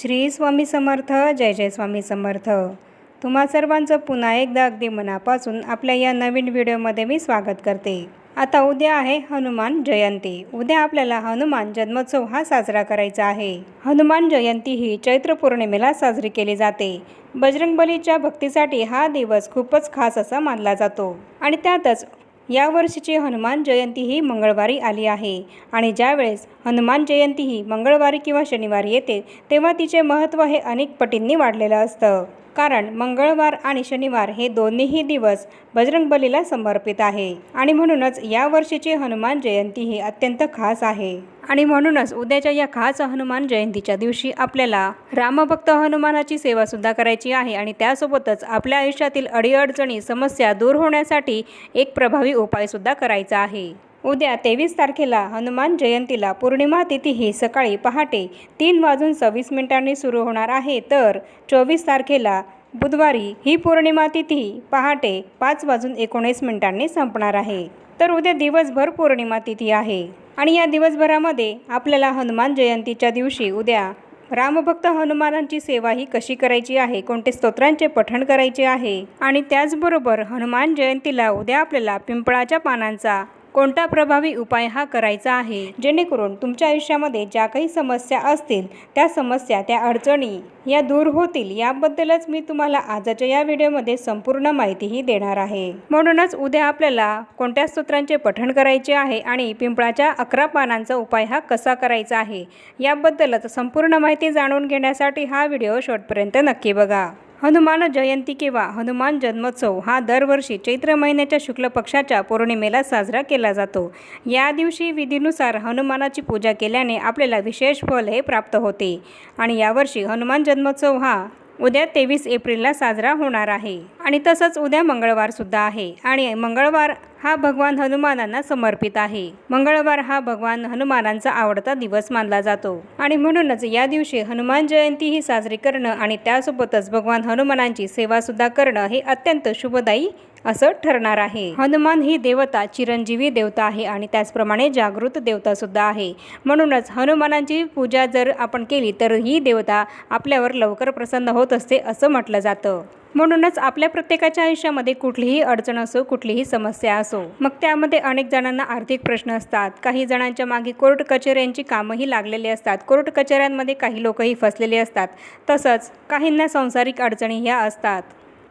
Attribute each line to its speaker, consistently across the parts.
Speaker 1: श्री स्वामी समर्थ जय जय स्वामी समर्थ. तुम्हा सर्वांचं पुन्हा एकदा अगदी मनापासून आपल्या या नवीन व्हिडिओमध्ये मी स्वागत करते. आता उद्या आहे हनुमान जयंती. उद्या आपल्याला हनुमान जन्मोत्सव हा साजरा करायचा आहे. हनुमान जयंती ही चैत्र पौर्णिमेला साजरी केली जाते. बजरंगबलीच्या भक्तीसाठी हा दिवस खूपच खास असा मानला जातो. आणि त्यातच या वर्षीची हनुमान जयंती ही मंगळवारी आली आहे आणि ज्यावेळेस हनुमान जयंती ही मंगळवारी किंवा शनिवारी येते तेव्हा तिचे महत्त्व हे अनेक पटींनी वाढलेलं असतं. कारण मंगळवार आणि शनिवार हे दोन्हीही दिवस बजरंगबलीला समर्पित आहे. आणि म्हणूनच या वर्षीची हनुमान जयंती ही अत्यंत खास आहे. आणि म्हणूनच उद्याच्या या खास हनुमान जयंतीच्या दिवशी आपल्याला रामभक्त हनुमानाची सेवासुद्धा करायची आहे आणि त्यासोबतच आपल्या आयुष्यातील अडीअडचणी समस्या दूर होण्यासाठी एक प्रभावी उपायसुद्धा करायचा आहे. उद्या तेवीस तारखेला हनुमान जयंतीला पौर्णिमा तिथी ही सकाळी पहाटे तीन वाजून सव्वीस मिनिटांनी सुरू होणार आहे. तर चोवीस तारखेला बुधवारी ही पौर्णिमा तिथी पहाटे पाच वाजून एकोणीस मिनिटांनी संपणार आहे. तर उद्या दिवसभर पौर्णिमा तिथी आहे. आणि या दिवसभरामध्ये आपल्याला हनुमान जयंतीच्या दिवशी उद्या रामभक्त हनुमानांची सेवा ही कशी करायची आहे कोणते स्तोत्रांचे पठण करायचे आहे आणि त्याचबरोबर हनुमान जयंतीला उद्या आपल्याला पिंपळाच्या पानांचा कोणता प्रभावी उपाय हा करायचा आहे? जेणेकरून तुमच्या आयुष्यामध्ये ज्या काही समस्या असतील त्या समस्या त्या अडचणी या दूर होतील याबद्दलच मी तुम्हाला आजच्या या व्हिडिओमध्ये संपूर्ण माहितीही देणार आहे. म्हणूनच उद्या आपल्याला कोणत्या स्तोत्रांचे पठण करायचे आहे आणि पिंपळाच्या अकरा पानांचा उपाय हा कसा करायचा आहे याबद्दलच संपूर्ण माहिती जाणून घेण्यासाठी हा व्हिडिओ शेवटपर्यंत नक्की बघा. हनुमान जयंती किंवा हनुमान जन्मोत्सव हा दरवर्षी चैत्र महिन्याच्या शुक्ल पक्षाच्या पौर्णिमेला साजरा केला जातो. या दिवशी विधीनुसार हनुमानाची पूजा केल्याने आपल्याला विशेष फल हे प्राप्त होते. आणि यावर्षी हनुमान जन्मोत्सव हा उद्या तेवीस एप्रिलला साजरा होणार आहे. आणि तसंच उद्या मंगळवारसुद्धा आहे. आणि मंगळवार हा भगवान हनुमानांना समर्पित आहे. मंगळवार हा भगवान हनुमानांचा आवडता दिवस मानला जातो. आणि म्हणूनच या दिवशी हनुमान जयंती ही साजरी करणं आणि त्यासोबतच भगवान हनुमानांची सेवासुद्धा करणं हे अत्यंत शुभदायी असं ठरणार आहे. हनुमान ही देवता चिरंजीवी देवता आहे आणि त्याचप्रमाणे जागृत देवता सुद्धा आहे. म्हणूनच हनुमानांची पूजा जर आपण केली तर ही देवता आपल्यावर लवकर प्रसन्न होत असते असं म्हटलं जातं. म्हणूनच आपल्या प्रत्येकाच्या आयुष्यामध्ये कुठलीही अडचण असो कुठलीही समस्या असो मग त्यामध्ये अनेक जणांना आर्थिक प्रश्न असतात. काही जणांच्या मागे कोर्ट कचेऱ्यांची कामंही लागलेली असतात. कोर्ट कचेऱ्यांमध्ये काही लोकही फसलेले असतात. तसंच काहींना सांसारिक अडचणी ह्या असतात.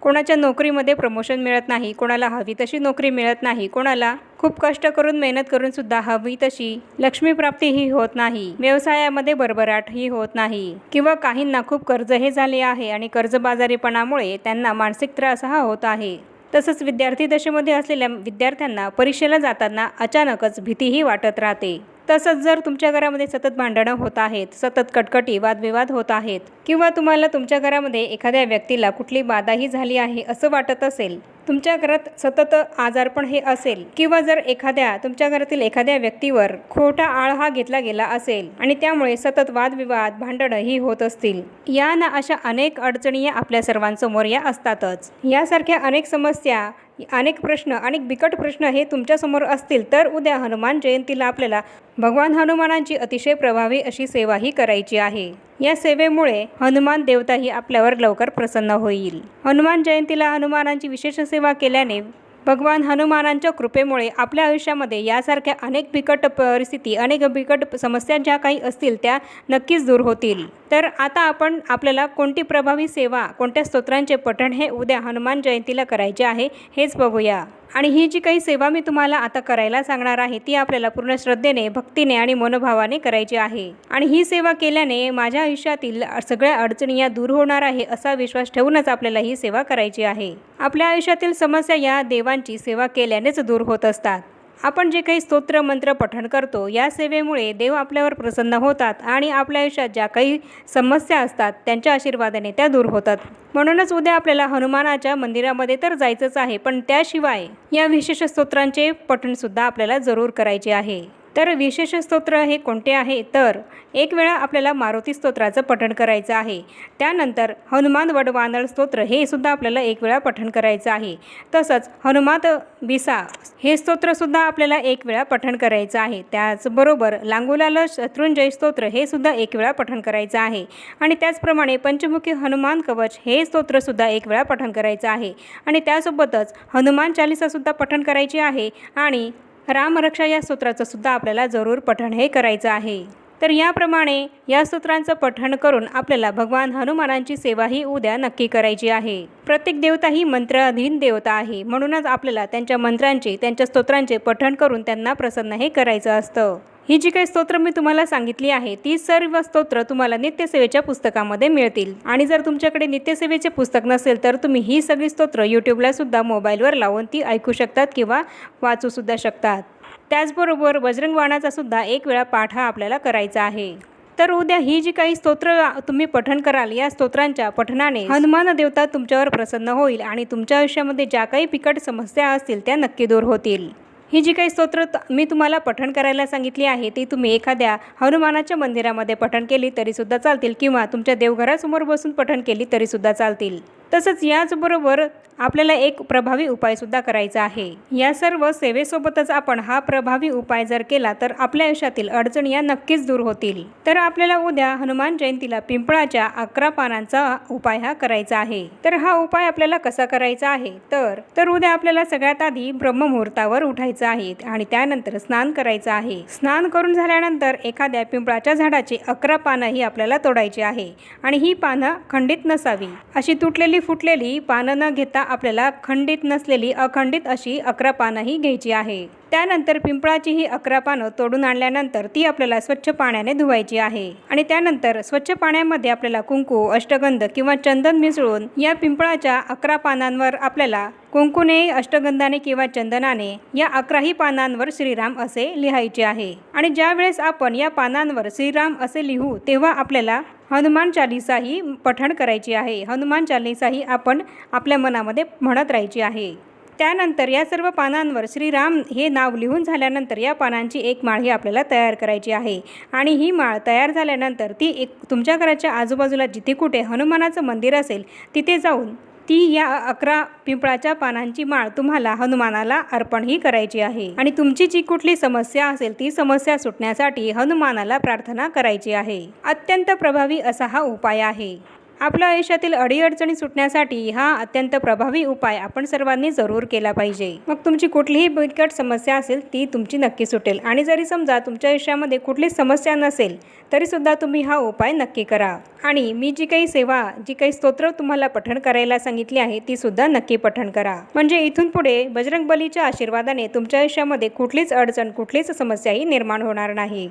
Speaker 1: कोणाच्या नोकरीमध्ये प्रमोशन मिळत नाही कोणाला हवी तशी नोकरी मिळत नाही कोणाला खूप कष्ट करून मेहनत करून सुद्धा हवी तशी लक्ष्मीप्राप्ती ही होत नाही. व्यवसायामध्ये भरभराट ही होत नाही. किंवा काहींना खूप कर्ज हे झाले आहे आणि कर्जबाजारीपणामुळे त्यांना मानसिक त्रास हा होत आहे. तसंच विद्यार्थी दशेमध्ये असलेल्या विद्यार्थ्यांना परीक्षेला जाताना अचानकच भीतीही वाटत राहते. तसंच जर तुमच्या घरामध्ये सतत भांडणं होत आहेत सतत कटकटी वादविवाद होत आहेत किंवा तुम्हाला तुमच्या घरामध्ये एखाद्या व्यक्तीला कुठली बाधाही झाली आहे असं वाटत असेल तुमच्या घरात सतत आजारपण हे असेल किंवा जर एखाद्या तुमच्या घरातील एखाद्या व्यक्तीवर खोटा आळ हा घेतला गेला असेल आणि त्यामुळे सतत वादविवाद भांडणं ही होत असतील या ना अशा अनेक अडचणी या आपल्या सर्वांसमोर या असतातच. यासारख्या अनेक समस्या अनेक प्रश्न अनेक बिकट प्रश्न हे तुमच्यासमोर असतील तर उद्या हनुमान जयंतीला आपल्याला भगवान हनुमानांची अतिशय प्रभावी अशी सेवाही करायची आहे. या सेवेमुळे हनुमान देवताही आपल्यावर लवकर प्रसन्न होईल. हनुमान जयंतीला हनुमानांची विशेष सेवा केल्याने भगवान हनुमानांच्या कृपेमुळे आपल्या आयुष्यामध्ये यासारख्या अनेक बिकट परिस्थिती अनेक बिकट समस्या ज्या काही असतील त्या नक्कीच दूर होतील. तर आता आपण आपल्याला कोणती प्रभावी सेवा कोणत्या स्तोत्रांचे पठण हे उद्या हनुमान जयंतीला करायचे आहे हेच बघूया. आणि ही जी काही सेवा मी तुम्हाला आता करायला सांगणार आहे ती आपल्याला पूर्ण श्रद्धेने भक्तीने आणि मनोभावाने करायची आहे. आणि ही सेवा केल्याने माझ्या आयुष्यातील सगळ्या अडचणी या दूर होणार आहे असा विश्वास ठेवूनच आपल्याला ही सेवा करायची आहे. आपल्या आयुष्यातील समस्या या देवांची सेवा केल्यानेच दूर होत असतात. आपण जे काही स्तोत्र मंत्र पठण करतो या सेवेमुळे देव आपल्यावर प्रसन्न होतात आणि आपल्या आयुष्यात ज्या काही समस्या असतात त्यांच्या आशीर्वादाने त्या दूर होतात. म्हणूनच उद्या आपल्याला हनुमानाच्या मंदिरामध्ये तर जायचंच आहे पण त्याशिवाय या विशेष स्तोत्रांचे पठणसुद्धा आपल्याला जरूर करायचे आहे. तर विशेष स्तोत्र हे कोणते आहे? तर एक वेळा आपल्याला मारुती स्तोत्राचं पठण करायचं आहे. त्यानंतर हनुमान वडवानळ स्तोत्र हे सुद्धा आपल्याला एक वेळा पठण करायचं आहे. तसंच हनुमात बिसा हे स्तोत्रसुद्धा आपल्याला एक वेळा पठण करायचं आहे. त्याचबरोबर लांगुलाल शत्रुंजय स्तोत्र हे सुद्धा एक वेळा पठण करायचं आहे. आणि त्याचप्रमाणे पंचमुखी हनुमान कवच हे स्तोत्रसुद्धा एक वेळा पठण करायचं आहे. आणि त्यासोबतच हनुमान चालिसासुद्धा पठण करायची आहे. आणि रामरक्षा या सूत्राचं सुद्धा आपल्याला जरूर पठण हे करायचं आहे. तर याप्रमाणे या सूत्रांचं पठण करून आपल्याला भगवान हनुमानांची सेवा ही उद्या नक्की करायची आहे. प्रत्येक देवता ही मंत्राधीन देवता आहे. म्हणूनच आपल्याला त्यांच्या मंत्रांचे त्यांच्या स्तोत्रांचे पठण करून त्यांना प्रसन्न हे करायचं असतं. ही जी काही स्तोत्र मी तुम्हाला सांगितली आहे ती सर्व स्तोत्र तुम्हाला नित्यसेवेच्या पुस्तकामध्ये मिळतील. आणि जर तुमच्याकडे नित्यसेवेचे पुस्तक नसेल तर तुम्ही ही सगळी स्तोत्र यूट्यूबला सुद्धा मोबाईलवर लावून ती ऐकू शकतात किंवा वाचू सुद्धा शकतात. त्याचबरोबर बजरंग बाणाचा सुद्धा एक वेळा पाठ हा आपल्याला करायचा आहे. तर उद्या ही जी काही स्तोत्र तुम्ही पठण कराल या स्तोत्रांच्या पठणाने हनुमान देवता तुमच्यावर प्रसन्न होईल आणि तुमच्या आयुष्यामध्ये ज्या काही बिकट समस्या असतील त्या नक्की दूर होतील. ही जी काही स्तोत्र त- मी तुम्हाला पठण करायला सांगितली आहे ती तुम्ही एखाद्या हनुमानाच्या मंदिरामध्ये पठण केली तरीसुद्धा चालतील किंवा तुमच्या देवघरासमोर बसून पठण केली तरीसुद्धा चालतील. तसंच याचबरोबर आपल्याला एक प्रभावी उपायसुद्धा करायचा आहे. या सर्व सेवेसोबतच आपण हा प्रभावी उपाय जर केला तर आपल्या आयुष्यातील अडचणी या नक्कीच दूर होतील. तर आपल्याला उद्या हनुमान जयंतीला पिंपळाच्या अकरा पानांचा उपाय हा करायचा आहे. तर हा उपाय आपल्याला कसा करायचा आहे? तर तर उद्या आपल्याला सगळ्यात आधी ब्रह्ममुहूर्तावर उठायचं आहे आणि त्यानंतर स्नान करायचं आहे. स्नान करून झाल्यानंतर एखाद्या पिंपळाच्या झाडाची अकरा पानं ही आपल्याला तोडायची आहे आणि ही पानं खंडित नसावी. अशी तुटलेली फुटलेली पानं न घेता आपल्याला खंडित नसलेली अखंडित अशी अकरा पानंही घ्यायची आहे. त्यानंतर पिंपळाची ही अकरा पानं तोडून आणल्यानंतर ती आपल्याला स्वच्छ पाण्याने धुवायची आहे. आणि त्यानंतर स्वच्छ पाण्यामध्ये आपल्याला कुंकू अष्टगंध किंवा चंदन मिसळून या पिंपळाच्या अकरा पानांवर आपल्याला कुंकुने अष्टगंधाने किंवा चंदनाने या अकराही पानांवर श्रीराम असे लिहायचे आहे. आणि ज्या वेळेस आपण या पानांवर श्रीराम असे लिहू तेव्हा आपल्याला हनुमान चालीसाही पठण करायची आहे. हनुमान चालीसाही आपण आपल्या मनामध्ये म्हणत राहायची आहे. त्यानंतर या सर्व पानांवर श्रीराम हे नाव लिहून झाल्यानंतर या पानांची एक माळ ही आपल्याला तयार करायची आहे. आणि ही माळ तयार झाल्यानंतर ती एक तुमच्या घराच्या आजूबाजूला जिथे कुठे हनुमानाचं मंदिर असेल तिथे जाऊन ती या अकरा पिंपळाच्या पानांची माळ तुम्हाला हनुमानाला अर्पणही करायची आहे. आणि तुमची जी कुठली समस्या असेल ती समस्या सुटण्यासाठी हनुमानाला प्रार्थना करायची आहे. अत्यंत प्रभावी असा हा उपाय आहे. आपल्या आयुष्यातील अडीअडचणी सुटण्यासाठी हा अत्यंत प्रभावी उपाय आपण सर्वांनी जरूर केला पाहिजे. मग तुमची कुठलीही बिकट समस्या असेल ती तुमची नक्की सुटेल. आणि जरी समजा तुमच्या आयुष्यामध्ये कुठलीच समस्या नसेल तरीसुद्धा तुम्ही हा उपाय नक्की करा. आणि मी जी काही सेवा जी काही स्तोत्र तुम्हाला पठण करायला सांगितली आहे ती सुद्धा नक्की पठण करा. म्हणजे इथून पुढे बजरंग बलीच्या आशीर्वादाने तुमच्या आयुष्यामध्ये कुठलीच अडचण कुठलीच समस्याही निर्माण होणार नाही.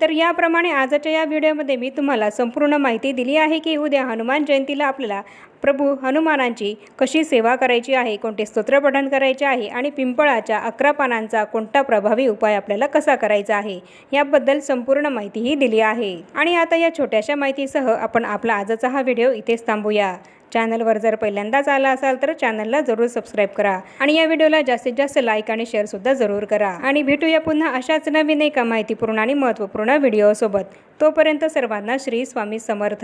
Speaker 1: तर याप्रमाणे आजच्या या व्हिडिओमध्ये मी तुम्हाला संपूर्ण माहिती दिली आहे की उद्या हनुमान जयंतीला आपल्याला प्रभू हनुमानांची कशी सेवा करायची आहे कोणते स्तोत्रपठन करायचे आहे आणि पिंपळाच्या अकरा पानांचा कोणता प्रभावी उपाय आपल्याला कसा करायचा आहे याबद्दल संपूर्ण माहितीही दिली आहे. आणि आता या छोट्याशा माहितीसह आपण आपला आजचा हा व्हिडिओ इथेच थांबूया. चॅनलवर जर पहिल्यांदाच आला असाल तर चॅनलला जरूर सबस्क्राईब करा आणि या व्हिडिओला जास्तीत जास्त लाईक आणि शेअरसुद्धा जरूर करा. आणि भेटूया पुन्हा अशाच नवीन एका माहितीपूर्ण आणि महत्त्वपूर्ण व्हिडिओसोबत. तोपर्यंत सर्वांना श्री स्वामी समर्थ.